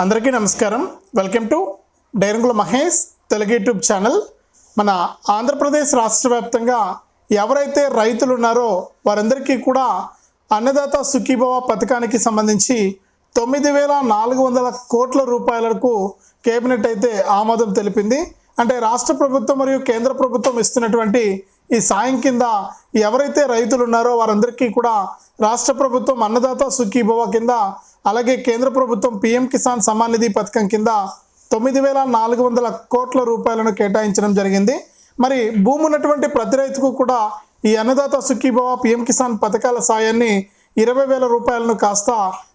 అందరికీ నమస్కారం. Welcome to డైరంగుల మహేష్ తెలుగు యూట్యూబ్ ఛానల్. మన ఆంధ్రప్రదేశ్ రాష్ట్ర వ్యాప్తంగా ఎవరైతే రైతులు ఉన్నారో వారందరికీ కూడా అన్నదాత సుఖీభవ పథకానికి సంబంధించి తొమ్మిది వేల నాలుగు వందల కోట్ల రూపాయలకు కేబినెట్ అయితే ఆమోదం తెలిపింది. అంటే రాష్ట్ర ప్రభుత్వం మరియు కేంద్ర ప్రభుత్వం ఇస్తున్నటువంటి ఈ సాయం కింద ఎవరైతే రైతులు ఉన్నారో వారందరికీ కూడా రాష్ట్ర ప్రభుత్వం అన్నదాత సుఖీభవ కింద అలాగే కేంద్ర ప్రభుత్వం పీఎం కిసాన్ సమ్మాన్ నిధి పథకం కింద తొమ్మిది వేల నాలుగు వందల కోట్ల రూపాయలను కేటాయించడం జరిగింది. మరి భూమి ఉన్నటువంటి ప్రతి రైతుకు కూడా ఈ అన్నదాత సుఖీభవ పీఎం కిసాన్ పథకాల సాయాన్ని ఇరవై వేల రూపాయలను కాస్త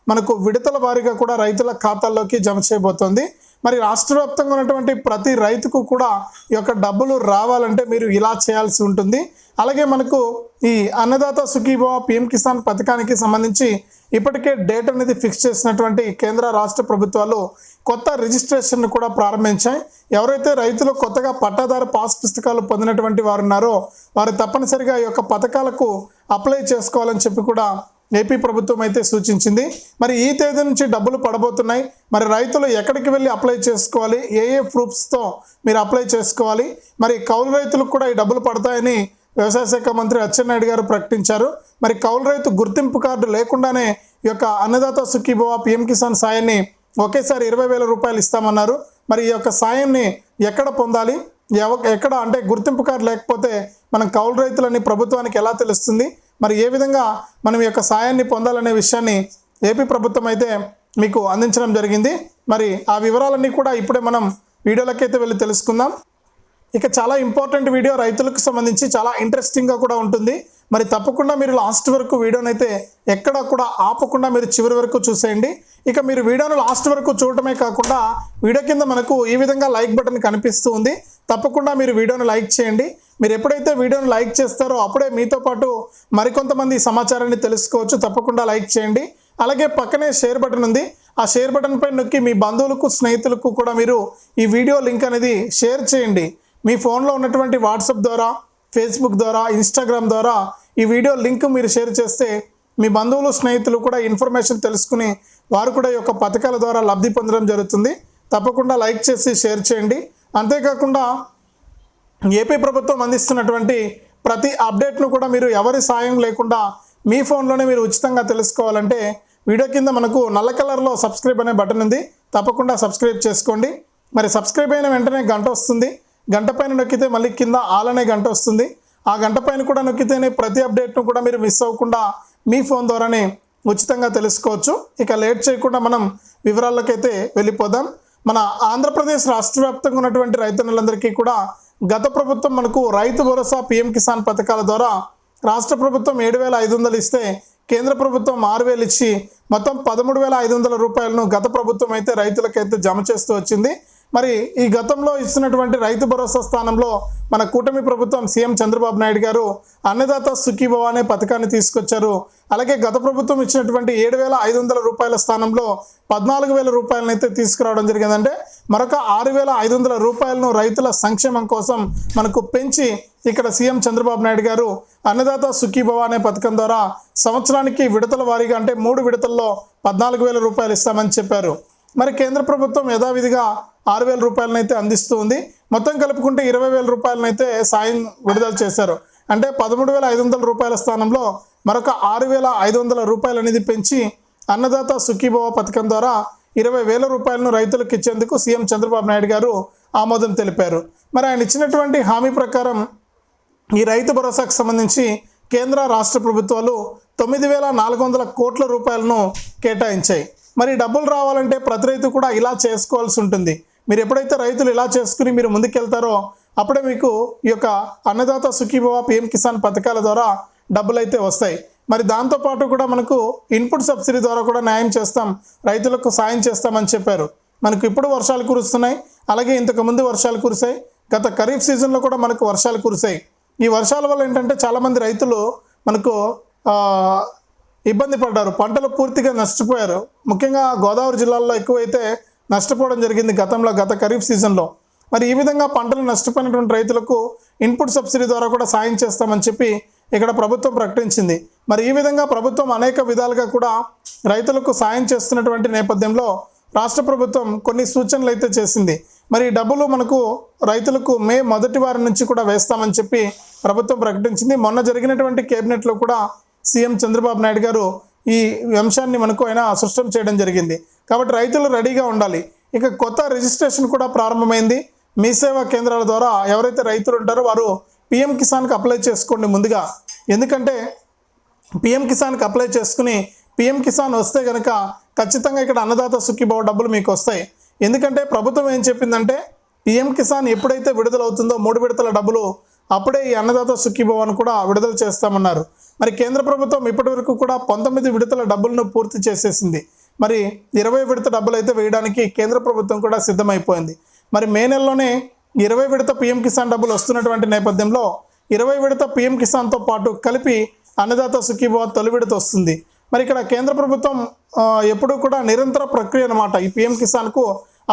మనకు విడతల వారీగా కూడా రైతుల ఖాతాల్లోకి జమ చేయబోతోంది. మరి రాష్ట్ర వ్యాప్తంగా ఉన్నటువంటి ప్రతి రైతుకు కూడా ఈ యొక్క డబ్బులు రావాలంటే మీరు ఇలా చేయాల్సి ఉంటుంది. అలాగే మనకు ఈ అన్నదాత సుఖీభవ పిఎం కిసాన్ పథకానికి సంబంధించి ఇప్పటికే డేట్ అనేది ఫిక్స్ చేసినటువంటి కేంద్ర రాష్ట్ర ప్రభుత్వాలు కొత్త రిజిస్ట్రేషన్ను కూడా ప్రారంభించాయి. ఎవరైతే రైతులు కొత్తగా పట్టాదారు పాస్ పుస్తకాలు పొందినటువంటి వారు ఉన్నారో వారు తప్పనిసరిగా ఈ యొక్క పథకాలకు అప్లై చేసుకోవాలని చెప్పి కూడా ఏపీ ప్రభుత్వం అయితే సూచించింది. మరి ఈ తేదీ నుంచి డబ్బులు పడబోతున్నాయి. మరి రైతులు ఎక్కడికి వెళ్ళి అప్లై చేసుకోవాలి? ఏ ఏ ప్రూఫ్స్తో మీరు అప్లై చేసుకోవాలి? మరి కౌలు రైతులకు కూడా ఈ డబ్బులు పడతాయని వ్యవసాయ శాఖ మంత్రి అచ్చెన్నాయుడు గారు ప్రకటించారు. మరి కౌలు రైతు గుర్తింపు కార్డు లేకుండానే ఈ యొక్క అన్నదాత సుఖీభవ పిఎం కిసాన్ సాయాన్ని ఒకేసారి ఇరవై వేల రూపాయలు ఇస్తామన్నారు. మరి ఈ యొక్క సాయాన్ని ఎక్కడ పొందాలి? ఎవ- ఎక్కడ అంటే గుర్తింపు కార్డు లేకపోతే మనం కౌలు రైతులని ప్రభుత్వానికి ఎలా తెలుస్తుంది? మరి ఏ విధంగా మనం ఈ యొక్క సాయాన్ని పొందాలనే విషయాన్ని ఏపీ ప్రభుత్వం అయితే మీకు అందించడం జరిగింది. మరి ఆ వివరాలన్నీ కూడా ఇప్పుడే మనం వీడియోలకైతే వెళ్ళి తెలుసుకుందాం. ఇక చాలా ఇంపార్టెంట్ వీడియో రైతులకు సంబంధించి చాలా ఇంట్రెస్టింగ్గా కూడా ఉంటుంది. మరి తప్పకుండా మీరు లాస్ట్ వరకు వీడియోని అయితే ఎక్కడ కూడా ఆపకుండా మీరు చివరి వరకు చూసేయండి. ఇక మీరు వీడియోను లాస్ట్ వరకు చూడటమే కాకుండా వీడియో కింద మనకు ఈ విధంగా లైక్ బటన్ కనిపిస్తూ ఉంది. తప్పకుండా మీరు వీడియోను లైక్ చేయండి. మీరు ఎప్పుడైతే వీడియోను లైక్ చేస్తారో అప్పుడే మీతో పాటు మరికొంతమంది సమాచారాన్ని తెలుసుకోవచ్చు. తప్పకుండా లైక్ చేయండి. అలాగే పక్కనే షేర్ బటన్ ఉంది. ఆ షేర్ బటన్ పై నొక్కి మీ బంధువులకు స్నేహితులకు కూడా మీరు ఈ వీడియో లింక్ అనేది షేర్ చేయండి. మీ ఫోన్లో ఉన్నటువంటి వాట్సాప్ ద్వారా ఫేస్బుక్ ద్వారా ఇన్స్టాగ్రామ్ ద్వారా ఈ వీడియో లింక్ మీరు షేర్ చేస్తే మీ బంధువులు స్నేహితులు కూడా ఇన్ఫర్మేషన్ తెలుసుకుని వారు కూడా ఈ యొక్క పథకాల ద్వారా లబ్ధి పొందడం జరుగుతుంది. తప్పకుండా లైక్ చేసి షేర్ చేయండి. అంతేకాకుండా ఏపీ ప్రభుత్వం అందిస్తున్నటువంటి ప్రతి అప్డేట్ను కూడా మీరు ఎవరి సాయం లేకుండా మీ ఫోన్లోనే మీరు ఉచితంగా తెలుసుకోవాలంటే వీడియో కింద మనకు నల్ల కలర్లో సబ్స్క్రైబ్ అనే బటన్ ఉంది. తప్పకుండా సబ్స్క్రైబ్ చేసుకోండి. మరి సబ్స్క్రైబ్ అయిన వెంటనే గంట వస్తుంది. గంట పైన నొక్కితే మళ్ళీ కింద ఆల్ అనే గంట వస్తుంది. ఆ గంట పైన కూడా నొక్కితేనే ప్రతి అప్డేట్ను కూడా మీరు మిస్ అవ్వకుండా మీ ఫోన్ ద్వారానే ఉచితంగా తెలుసుకోవచ్చు. ఇక లేట్ చేయకుండా మనం వివరాలకైతే వెళ్ళిపోదాం. మన ఆంధ్రప్రదేశ్ రాష్ట్ర వ్యాప్తంగా ఉన్నటువంటి రైతన్నులందరికీ కూడా గత ప్రభుత్వం మనకు రైతు భరోసా పిఎం కిసాన్ పథకాల ద్వారా రాష్ట్ర ప్రభుత్వం ఏడు వేల ఐదు వందలు ఇస్తే కేంద్ర ప్రభుత్వం ఆరు వేలు ఇచ్చి మొత్తం పదమూడు వేల ఐదు వందల రూపాయలను గత ప్రభుత్వం అయితే రైతులకైతే జమ చేస్తూ వచ్చింది. మరి ఈ గతంలో ఇచ్చినటువంటి రైతు భరోసా స్థానంలో మన కూటమి ప్రభుత్వం సీఎం చంద్రబాబు నాయుడు గారు అన్నదాత సుఖీభవ అనే పథకాన్ని తీసుకొచ్చారు. అలాగే గత ప్రభుత్వం ఇచ్చినటువంటి ఏడు వేల ఐదు వందల రూపాయల స్థానంలో పద్నాలుగు వేల రూపాయలను అయితే తీసుకురావడం జరిగిందంటే మరొక ఆరు వేల ఐదు వందల రూపాయలను రైతుల సంక్షేమం కోసం మనకు పెంచి ఇక్కడ సీఎం చంద్రబాబు నాయుడు గారు అన్నదాత సుఖీభవ అనే పథకం ద్వారా సంవత్సరానికి విడతల వారీగా అంటే మూడు విడతల్లో పద్నాలుగు వేల రూపాయలు ఇస్తామని చెప్పారు. మరి కేంద్ర ప్రభుత్వం యథావిధిగా ఆరు వేల రూపాయలనైతే అందిస్తూ ఉంది. మొత్తం కలుపుకుంటే ఇరవై వేల రూపాయలనైతే సాయం విడుదల చేశారు. అంటే పదమూడు వేల ఐదు వందల రూపాయల స్థానంలో మరొక ఆరు వేల ఐదు వందల రూపాయలు అనేది పెంచి అన్నదాత సుఖీభవ పథకం ద్వారా ఇరవై వేల రూపాయలను రైతులకు ఇచ్చేందుకు సీఎం చంద్రబాబు నాయుడు గారు ఆమోదం తెలిపారు. మరి ఆయన ఇచ్చినటువంటి హామీ ప్రకారం ఈ రైతు భరోసాకు సంబంధించి కేంద్ర రాష్ట్ర ప్రభుత్వాలు తొమ్మిది వేల నాలుగు వందల కోట్ల రూపాయలను కేటాయించాయి. మరి డబ్బులు రావాలంటే ప్రతి రైతు కూడా ఇలా చేసుకోవాల్సి ఉంటుంది. మీరు ఎప్పుడైతే రైతులు ఇలా చేసుకుని మీరు ముందుకెళ్తారో అప్పుడే మీకు ఈ యొక్క అన్నదాత సుఖీభవ పిఎం కిసాన్ పథకాల ద్వారా డబ్బులు అయితే వస్తాయి. మరి దాంతోపాటు కూడా మనకు ఇన్పుట్ సబ్సిడీ ద్వారా కూడా న్యాయం చేస్తాం రైతులకు సాయం చేస్తామని చెప్పారు. మనకు ఇప్పుడు వర్షాలు కురుస్తున్నాయి అలాగే ఇంతకు ముందు వర్షాలు కురిశాయి గత ఖరీఫ్ సీజన్లో కూడా మనకు వర్షాలు కురిశాయి. ఈ వర్షాల వల్ల ఏంటంటే చాలామంది రైతులు మనకు ఇబ్బంది పడ్డారు పంటలు పూర్తిగా నష్టపోయారు. ముఖ్యంగా గోదావరి జిల్లాల్లో ఎక్కువైతే నష్టపోవడం జరిగింది గతంలో గత ఖరీఫ్ సీజన్లో. మరి ఈ విధంగా పంటలు నష్టపోయినటువంటి రైతులకు ఇన్పుట్ సబ్సిడీ ద్వారా కూడా సాయం చేస్తామని చెప్పి ఇక్కడ ప్రభుత్వం ప్రకటించింది. మరి ఈ విధంగా ప్రభుత్వం అనేక విధాలుగా కూడా రైతులకు సాయం చేస్తున్నటువంటి నేపథ్యంలో రాష్ట్ర ప్రభుత్వం కొన్ని సూచనలు అయితే చేసింది. మరి డబ్బులు మనకు రైతులకు మే మొదటి వారం నుంచి కూడా వేస్తామని చెప్పి ప్రభుత్వం ప్రకటించింది. మొన్న జరిగినటువంటి కేబినెట్లో కూడా సీఎం చంద్రబాబు నాయుడు గారు ఈ అంశాన్ని మనకు ఆయన స్పష్టం చేయడం జరిగింది. కాబట్టి రైతులు రెడీగా ఉండాలి. ఇక కొత్త రిజిస్ట్రేషన్ కూడా ప్రారంభమైంది. మీ సేవా కేంద్రాల ద్వారా ఎవరైతే రైతులు ఉంటారో వారు పిఎం కిసాన్కి అప్లై చేసుకోండి ముందుగా. ఎందుకంటే పిఎం కిసాన్కి అప్లై చేసుకుని పిఎం కిసాన్ వస్తే కనుక ఖచ్చితంగా ఇక్కడ అన్నదాత సుఖీభావ డబ్బులు మీకు వస్తాయి. ఎందుకంటే ప్రభుత్వం ఏం చెప్పిందంటే పిఎం కిసాన్ ఎప్పుడైతే విడుదలవుతుందో మూడు విడతల డబ్బులు అప్పుడే ఈ అన్నదాత సుఖీభవాన్ని కూడా విడుదల చేస్తామన్నారు. మరి కేంద్ర ప్రభుత్వం ఇప్పటి వరకు కూడా పంతొమ్మిది విడతల డబ్బులను పూర్తి చేసేసింది. మరి ఇరవై విడత డబ్బులు అయితే వేయడానికి కేంద్ర ప్రభుత్వం కూడా సిద్ధమైపోయింది. మరి మే నెలలోనే ఇరవై విడత పిఎం కిసాన్ డబ్బులు వస్తున్నటువంటి నేపథ్యంలో ఇరవై విడత పిఎం కిసాన్తో పాటు కలిపి అన్నదాత సుఖీభవ తొలి విడత వస్తుంది. మరి ఇక్కడ కేంద్ర ప్రభుత్వం ఎప్పుడూ కూడా నిరంతర ప్రక్రియ అనమాట ఈ పిఎం కిసాన్కు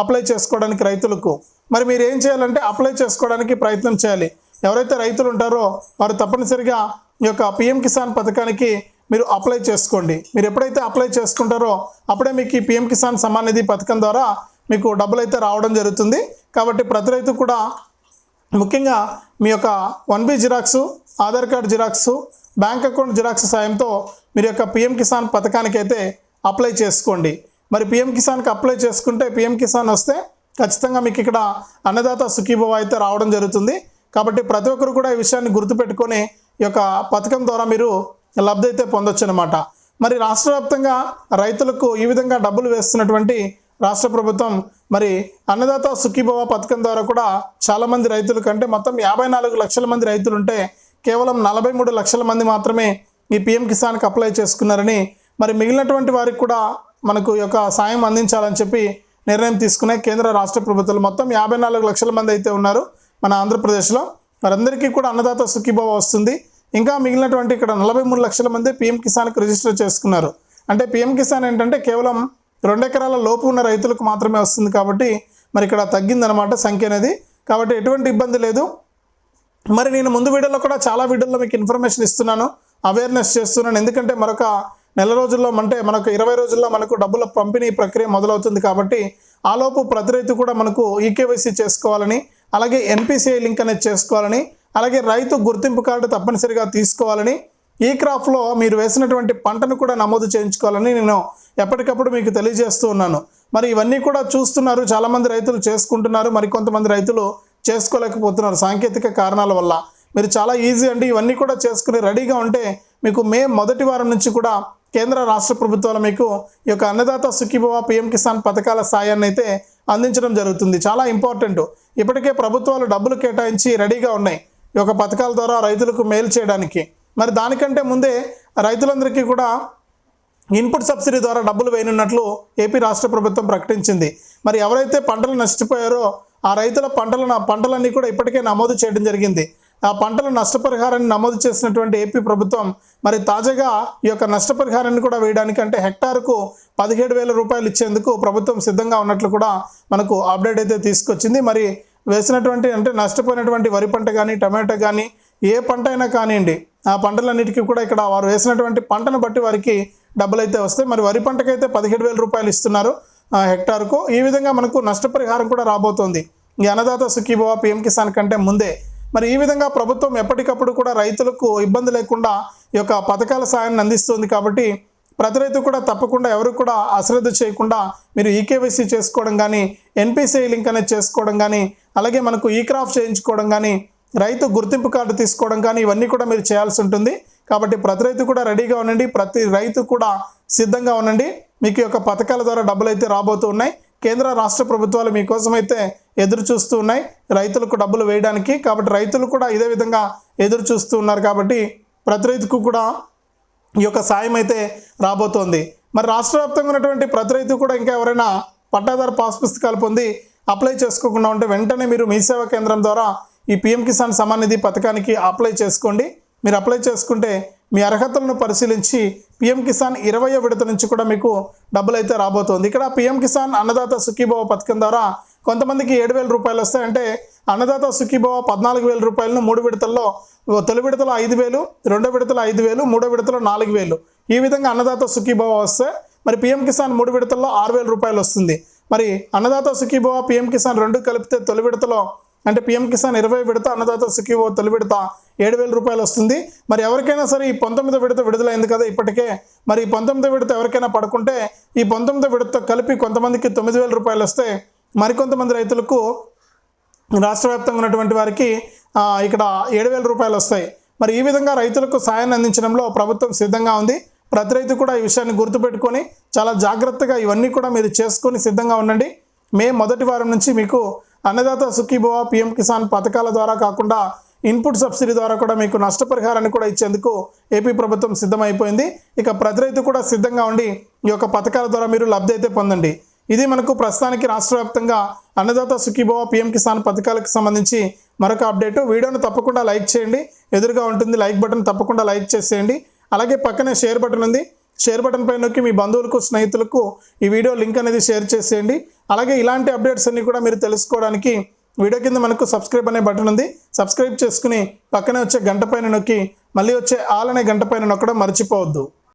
అప్లై చేసుకోవడానికి రైతులకు. మరి మీరు ఏం చేయాలంటే అప్లై చేసుకోవడానికి ప్రయత్నం చేయాలి. ఎవరైతే రైతులు ఉంటారో వారు తప్పనిసరిగా ఈ యొక్క పిఎం కిసాన్ పథకానికి మీరు అప్లై చేసుకోండి. మీరు ఎప్పుడైతే అప్లై చేసుకుంటారో అప్పుడే మీకు ఈ పిఎం కిసాన్ సమ్మాన్ నిధి పథకం ద్వారా మీకు డబ్బులు అయితే రావడం జరుగుతుంది. కాబట్టి ప్రతి రైతు కూడా ముఖ్యంగా మీ యొక్క one B xerox Aadhaar card xerox bank account xerox సాయంతో మీరు యొక్క పిఎం కిసాన్ పథకానికి అయితే అప్లై చేసుకోండి. మరి పిఎం కిసాన్కి అప్లై చేసుకుంటే పిఎం కిసాన్ వస్తే ఖచ్చితంగా మీకు ఇక్కడ అన్నదాత సుఖీభవ అయితే రావడం జరుగుతుంది. కాబట్టి ప్రతి ఒక్కరు కూడా ఈ విషయాన్ని గుర్తుపెట్టుకొని ఈ యొక్క పథకం ద్వారా మీరు లబ్ధి అయితే పొందొచ్చు అనమాట మరి రాష్ట్ర వ్యాప్తంగా రైతులకు ఈ విధంగా డబ్బులు వేస్తున్నటువంటి రాష్ట్ర ప్రభుత్వం మరి అన్నదాత సుఖీభవ పథకం ద్వారా కూడా చాలామంది రైతులు కంటే మొత్తం యాభై నాలుగు లక్షల మంది రైతులు ఉంటే కేవలం నలభై మూడు లక్షల మంది మాత్రమే ఈ పిఎం కిసాన్కి అప్లై చేసుకున్నారని మరి మిగిలినటువంటి వారికి కూడా మనకు యొక్క సాయం అందించాలని చెప్పి నిర్ణయం తీసుకునే కేంద్ర రాష్ట్ర ప్రభుత్వాలు మొత్తం యాభై నాలుగు లక్షల మంది అయితే ఉన్నారు మన ఆంధ్రప్రదేశ్లో. వారందరికీ కూడా అన్నదాత సుఖీభవ వస్తుంది. ఇంకా మిగిలినటువంటి ఇక్కడ నలభై మూడు లక్షల మంది పిఎం కిసాన్కి రిజిస్టర్ చేసుకున్నారు. అంటే పిఎం కిసాన్ ఏంటంటే కేవలం రెండు ఎకరాల లోపు ఉన్న రైతులకు మాత్రమే వస్తుంది కాబట్టి మరి ఇక్కడ తగ్గిందనమాట సంఖ్య అనేది. కాబట్టి ఎటువంటి ఇబ్బంది లేదు. మరి నేను ముందు వీడియోలో కూడా చాలా వీడియోల్లో మీకు ఇన్ఫర్మేషన్ ఇస్తున్నాను. అవేర్నెస్ చేస్తున్నాను. ఎందుకంటే మరొక నెల రోజుల్లో అంటే మనకు ఇరవై రోజుల్లో మనకు డబ్బుల పంపిణీ ప్రక్రియ మొదలవుతుంది కాబట్టి ఆలోపు ప్రతి రైతు కూడా మనకు ఈకేవైసీ చేసుకోవాలని అలాగే ఎన్పిసిఐ లింక్ అనేది చేసుకోవాలని అలాగే రైతు గుర్తింపు కార్డు తప్పనిసరిగా తీసుకోవాలని ఈ క్రాప్లో మీరు వేసినటువంటి పంటను కూడా నమోదు చేయించుకోవాలని నేను ఎప్పటికప్పుడు మీకు తెలియజేస్తూ ఉన్నాను. మరి ఇవన్నీ కూడా చూస్తున్నారు చాలామంది రైతులు చేసుకుంటున్నారు మరి కొంతమంది రైతులు చేసుకోలేకపోతున్నారు సాంకేతిక కారణాల వల్ల. మీరు చాలా ఈజీ అండి ఇవన్నీ కూడా చేసుకుని రెడీగా ఉంటే మీకు మే మొదటి వారం నుంచి కూడా కేంద్ర రాష్ట్ర ప్రభుత్వాలు మీకు ఈ యొక్క అన్నదాత సుఖీభవ పిఎం కిసాన్ పథకాల సాయాన్ని అయితే అందించడం జరుగుతుంది. చాలా ఇంపార్టెంట్ ఇప్పటికే ప్రభుత్వాలు డబ్బులు కేటాయించి రెడీగా ఉన్నాయి. యొక్క పథకాల ద్వారా రైతులకు మేలు చేయడానికి. మరి దానికంటే ముందే రైతులందరికీ కూడా ఇన్పుట్ సబ్సిడీ ద్వారా డబ్బులు వేయనున్నట్లు ఏపీ రాష్ట్ర ప్రభుత్వం ప్రకటించింది. మరి ఎవరైతే పంటలు నష్టపోయారో ఆ రైతుల పంటల పంటలన్నీ కూడా ఇప్పటికే నమోదు చేయడం జరిగింది. ఆ పంటల నష్టపరిహారాన్ని నమోదు చేసినటువంటి ఏపీ ప్రభుత్వం మరి తాజాగా ఈ యొక్క నష్టపరిహారాన్ని కూడా వేయడానికి అంటే హెక్టార్కు పదిహేడు వేల రూపాయలు ఇచ్చేందుకు ప్రభుత్వం సిద్ధంగా ఉన్నట్లు కూడా మనకు అప్డేట్ అయితే తీసుకొచ్చింది. మరి వేసినటువంటి అంటే నష్టపోయినటువంటి వరి పంట కానీ టమాటో కానీ ఏ పంట అయినా కానివ్వండి ఆ పంటలన్నిటికీ కూడా ఇక్కడ వారు వేసినటువంటి పంటను బట్టి వారికి డబ్బులు అయితే వస్తాయి. మరి వరి పంటకైతే పదిహేడు వేల రూపాయలు ఇస్తున్నారు హెక్టార్కు. ఈ విధంగా మనకు నష్టపరిహారం కూడా రాబోతోంది. ఈ అన్నదాత సుఖీభవ పిఎం కిసాన్ కంటే ముందే. మరి ఈ విధంగా ప్రభుత్వం ఎప్పటికప్పుడు కూడా రైతులకు ఇబ్బంది లేకుండా ఈ యొక్క పథకాల సాయాన్ని అందిస్తుంది కాబట్టి ప్రతి రైతు కూడా తప్పకుండా ఎవరు కూడా అశ్రద్ధ చేయకుండా మీరు ఈకేవైసీ చేసుకోవడం కానీ ఎన్పిసిఐ లింక్ అనేది చేసుకోవడం కానీ అలాగే మనకు ఈ క్రాఫ్ చేయించుకోవడం కానీ రైతు గుర్తింపు కార్డు తీసుకోవడం కానీ ఇవన్నీ కూడా మీరు చేయాల్సి ఉంటుంది. కాబట్టి ప్రతి రైతు కూడా రెడీగా ఉండండి. ప్రతి రైతు కూడా సిద్ధంగా ఉండండి. మీకు యొక్క పథకాల ద్వారా డబ్బులు అయితే రాబోతూ ఉన్నాయి. కేంద్ర రాష్ట్ర ప్రభుత్వాలు మీకోసం అయితే ఎదురు చూస్తూ ఉన్నాయి. రైతులకు డబ్బులు వేయడానికి. కాబట్టి రైతులు కూడా ఇదే విధంగా ఎదురు చూస్తూ ఉన్నారు. కాబట్టి ప్రతి రైతుకు కూడా ఈ యొక్క సాయం అయితే రాబోతోంది. మరి రాష్ట్ర వ్యాప్తంగా ఉన్నటువంటి ప్రతి రైతు కూడా ఇంకా ఎవరైనా పట్టాదారు పాస్ పుస్తకాలు పొంది అప్లై చేసుకోకుండా ఉంటే వెంటనే మీరు మీ సేవా కేంద్రం ద్వారా ఈ పిఎం కిసాన్ సమాన్ నిధి పథకానికి అప్లై చేసుకోండి. మీరు అప్లై చేసుకుంటే మీ అర్హతలను పరిశీలించి పిఎం కిసాన్ ఇరవయో విడత నుంచి కూడా మీకు డబ్బులు అయితే రాబోతోంది. ఇక్కడ పిఎం కిసాన్ అన్నదాత సుఖీభవ పథకం ద్వారా కొంతమందికి ఏడు వేల రూపాయలు వస్తాయంటే అన్నదాత సుఖీభవ పద్నాలుగు వేల రూపాయలను మూడు విడతల్లో తొలి విడతలో ఐదు వేలు రెండో విడతలో ఐదు వేలు మూడో విడతలో నాలుగు వేలు. ఈ విధంగా అన్నదాత సుఖీభవ వస్తే మరి పిఎం కిసాన్ మూడు విడతల్లో ఆరు వేల రూపాయలు వస్తుంది. మరి అన్నదాత సుఖీభవ పిఎం కిసాన్ రెండు కలిపితే తొలి విడతలో అంటే పిఎం కిసాన్ ఇరవై విడత అన్నదాత సుఖీభవ తొలి విడత ఏడు వేల రూపాయలు వస్తుంది. మరి ఎవరికైనా సరే ఈ పంతొమ్మిదో విడత విడుదలైంది కదా ఇప్పటికే. మరి ఈ పంతొమ్మిదో విడత ఎవరికైనా పడుకుంటే ఈ పంతొమ్మిదో విడత కలిపి కొంతమందికి తొమ్మిది వేల రూపాయలు వస్తే మరికొంతమంది రైతులకు రాష్ట్ర వ్యాప్తంగా ఉన్నటువంటి వారికి ఇక్కడ ఏడు వేల రూపాయలు వస్తాయి. మరి ఈ విధంగా రైతులకు సాయాన్ని అందించడంలో ప్రభుత్వం సిద్ధంగా ఉంది. ప్రతి రైతు కూడా ఈ విషయాన్ని గుర్తుపెట్టుకొని చాలా జాగ్రత్తగా ఇవన్నీ కూడా మీరు చేసుకొని సిద్ధంగా ఉండండి. మే మొదటి వారం నుంచి మీకు అన్నదాత సుఖీభవ పిఎం కిసాన్ పథకాల ద్వారా కాకుండా ఇన్పుట్ సబ్సిడీ ద్వారా కూడా మీకు నష్టపరిహారాన్ని కూడా ఇచ్చేందుకు ఏపీ ప్రభుత్వం సిద్ధమైపోయింది. ఇక ప్రతి రైతు కూడా సిద్ధంగా ఉండి ఈ యొక్క పథకాల ద్వారా మీరు లబ్ధి అయితే పొందండి. ఇది మనకు ప్రస్తుతానికి రాష్ట్ర వ్యాప్తంగా అన్నదాత సుఖీభవ పిఎం కిసాన్ పథకాలకు సంబంధించి మరొక అప్డేటు. వీడియోను తప్పకుండా లైక్ చేయండి. ఎదురుగా ఉంటుంది లైక్ బటన్ తప్పకుండా లైక్ చేసేయండి. అలాగే పక్కనే షేర్ బటన్ ఉంది. షేర్ బటన్ పై నొక్కి మీ బంధువులకు స్నేహితులకు ఈ వీడియో లింక్ అనేది షేర్ చేసేయండి. అలాగే ఇలాంటి అప్డేట్స్ అన్ని కూడా మీరు తెలుసుకోవడానికి వీడియో కింద మనకు సబ్స్క్రైబ్ అనే బటన్ ఉంది. సబ్స్క్రైబ్ చేసుకుని పక్కనే వచ్చే గంట పైన నొక్కి మళ్ళీ వచ్చే ఆల్ అనే గంట పైన నొక్కడం మర్చిపోవద్దు.